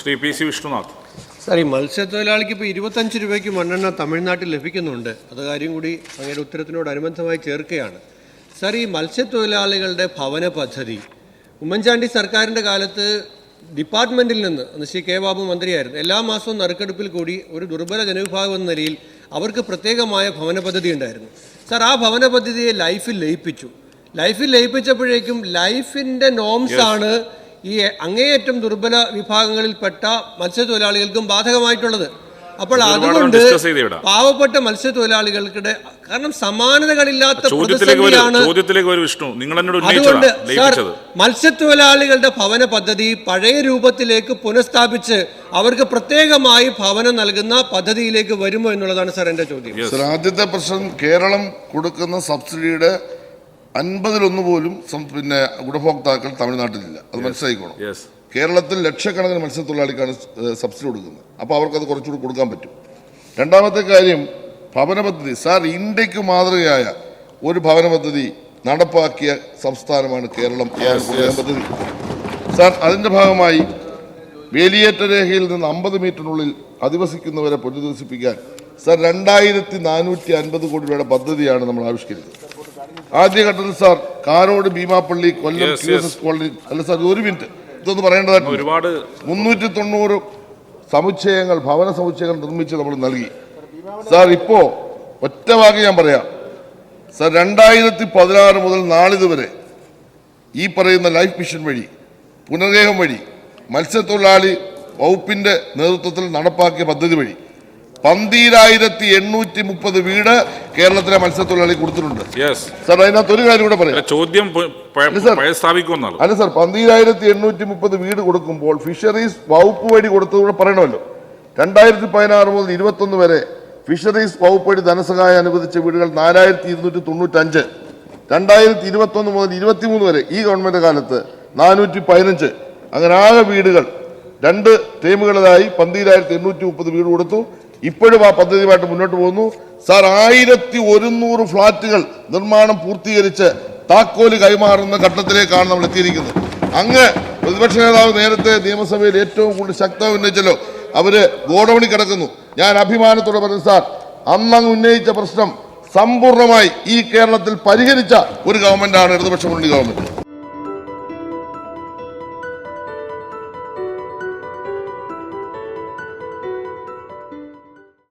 Shri P C Vishnunath. Sir ഈ മത്സ്യത്തൊഴിലാളിക്ക് ഇപ്പോൾ ഇരുപത്തഞ്ച് രൂപയ്ക്ക് മണ്ണെണ്ണ തമിഴ്നാട്ടിൽ ലഭിക്കുന്നുണ്ട്. അത് കാര്യം കൂടി അങ്ങയുടെ ഉത്തരത്തിനോടനുബന്ധമായി ചേർക്കുകയാണ്. സാർ ഈ മത്സ്യത്തൊഴിലാളികളുടെ ഭവന പദ്ധതി ഉമ്മൻചാണ്ടി സർക്കാരിന്റെ കാലത്ത് ഡിപ്പാർട്ട്മെന്റിൽ നിന്ന് അന്ന് ശ്രീ കെ ബാബു മന്ത്രിയായിരുന്നു. എല്ലാ മാസവും നറുക്കെടുപ്പിൽ കൂടി ഒരു ദുർബല ജനവിഭാഗം എന്ന നിലയിൽ അവർക്ക് പ്രത്യേകമായ ഭവന പദ്ധതി ഉണ്ടായിരുന്നു. സാർ ആ ഭവന പദ്ധതിയെ ലൈഫിൽ ലയിപ്പിച്ചു. ലൈഫിൽ ലയിപ്പിച്ചപ്പോഴേക്കും ലൈഫിന്റെ നോംസ് ആണ് ഈ അങ്ങേയറ്റം ദുർബല വിഭാഗങ്ങളിൽപ്പെട്ട മത്സ്യത്തൊഴിലാളികൾക്കും ബാധകമായിട്ടുള്ളത്. അപ്പോൾ അതുകൊണ്ട്. പാവപ്പെട്ട മത്സ്യത്തൊഴിലാളികൾക്കിടെ കാരണം സമാനതകളില്ലാത്ത ചോദ്യത്തിലേക്ക് ചോദ്യത്തിലേക്ക് വരും വിഷ്ണു. നിങ്ങൾ എന്നോട് അതുകൊണ്ട് സാർ മത്സ്യത്തൊഴിലാളികളുടെ ഭവന പദ്ധതി പഴയ രൂപത്തിലേക്ക് പുനഃസ്ഥാപിച്ച് അവർക്ക് പ്രത്യേകമായി ഭവനം നൽകുന്ന പദ്ധതിയിലേക്ക് വരുമോ എന്നുള്ളതാണ് സാർ എന്റെ ചോദ്യം. ആദ്യത്തെ പ്രശ്നം കേരളം കൊടുക്കുന്ന സബ്സിഡിയുടെ അൻപതിലൊന്ന് പോലും പിന്നെ ഗുണഭോക്താക്കൾ തമിഴ്നാട്ടിലില്ല. അത് മനസ്സിലായിക്കോണം. യെസ് കേരളത്തിൽ ലക്ഷക്കണക്കിന് മത്സ്യത്തൊഴിലാളിക്കാണ് സബ്സിഡി കൊടുക്കുന്നത്. അപ്പോൾ അവർക്കത് കുറച്ചുകൂടി കൊടുക്കാൻ പറ്റും. രണ്ടാമത്തെ കാര്യം ഭവന പദ്ധതി. സാർ ഇന്ത്യയ്ക്ക് മാതൃകയായ ഒരു ഭവന പദ്ധതി നടപ്പാക്കിയ സംസ്ഥാനമാണ് കേരളം പദ്ധതി സാർ അതിന്റെ ഭാഗമായി വേലിയേറ്റ രേഖയിൽ നിന്ന് അമ്പത് മീറ്ററിനുള്ളിൽ അധിവസിക്കുന്നവരെ പുനരധിവസിപ്പിക്കാൻ സാർ രണ്ടായിരത്തി നാനൂറ്റി അൻപത് കോടി രൂപയുടെ പദ്ധതിയാണ് നമ്മൾ ആവിഷ്കരിച്ചത് ആദ്യഘട്ടത്തിൽ sir കാനോട് Beemapally Kollam Q S S colony അല്ല സാർ ഒരു മിനിറ്റ്. ഇതൊന്ന് പറയേണ്ടതായിട്ട് ഒരുപാട് മുന്നൂറ്റി തൊണ്ണൂറ് സമുച്ചയങ്ങൾ ഭവന സമുച്ചയങ്ങൾ നിർമ്മിച്ച് നമ്മൾ നൽകി. സാർ ഇപ്പോ ഒറ്റ വാക്ക് ഞാൻ പറയാം. സാർ രണ്ടായിരത്തി പതിനാറ് മുതൽ നാളിതുവരെ ഈ പറയുന്ന ലൈഫ് മിഷൻ വഴി പുനർഗേഹം വഴി മത്സ്യത്തൊഴിലാളി വകുപ്പിന്റെ നേതൃത്വത്തിൽ നടപ്പാക്കിയ പദ്ധതി വഴി പന്തീരായിരത്തി എണ്ണൂറ്റി മുപ്പത് വീട് കേരളത്തിലെ മത്സ്യത്തൊഴിലാളി കൊടുത്തിട്ടുണ്ട്. യെസ് സാർ അതിനകത്ത് ഒരു കാര്യം കൂടെ പറയാം. ചോദ്യം പ- പ- സർ. പഴയസ്ഥാപിക്കുമെന്നാണ് അല്ല സാർ പന്തിരായിരത്തി എണ്ണൂറ്റി മുപ്പത് വീട് കൊടുക്കുമ്പോൾ ഫിഷറീസ് വകുപ്പ് വഴി കൊടുത്തതുകൂടെ പറയണമല്ലോ. രണ്ടായിരത്തി പതിനാറ് മുതൽ ഇരുപത്തൊന്ന് വരെ ഫിഷറീസ് വകുപ്പ് വഴി ധനസഹായം അനുവദിച്ച വീടുകൾ നാലായിരത്തി ഇരുന്നൂറ്റി തൊണ്ണൂറ്റഞ്ച് രണ്ടായിരത്തി ഇരുപത്തൊന്ന് മുതൽ ഇരുപത്തിമൂന്ന് വരെ ഈ ഗവൺമെന്റ് കാലത്ത് നാനൂറ്റി പതിനഞ്ച് അങ്ങനെ ആകെ വീടുകൾ രണ്ട് ടീമുകളിലായി പന്തിരായിരത്തി എണ്ണൂറ്റി മുപ്പത് വീട് കൊടുത്തു. ഇപ്പോഴും ആ പദ്ധതിയുമായിട്ട് മുന്നോട്ട് പോകുന്നു. സാർ ആയിരത്തി ഒരുന്നൂറ് ഫ്ളാറ്റുകൾ നിർമ്മാണം പൂർത്തീകരിച്ച് താക്കോൽ കൈമാറുന്ന ഘട്ടത്തിലേക്കാണ് നമ്മൾ എത്തിയിരിക്കുന്നത്. അങ്ങ് പ്രതിപക്ഷ നേതാവ് നേരത്തെ നിയമസഭയിൽ ഏറ്റവും കൂടുതൽ ശക്തം ഉന്നയിച്ചല്ലോ. അവർ ഗോഡൌണി കിടക്കുന്നു. ഞാൻ അഭിമാനത്തോടെ പറഞ്ഞു സാർ അന്നങ്ങ് ഉന്നയിച്ച പ്രശ്നം സമ്പൂർണമായി ഈ കേരളത്തിൽ പരിഹരിച്ച ഒരു ഗവൺമെന്റാണ് ഇടതുപക്ഷ മുന്നണി ഗവൺമെന്റ്.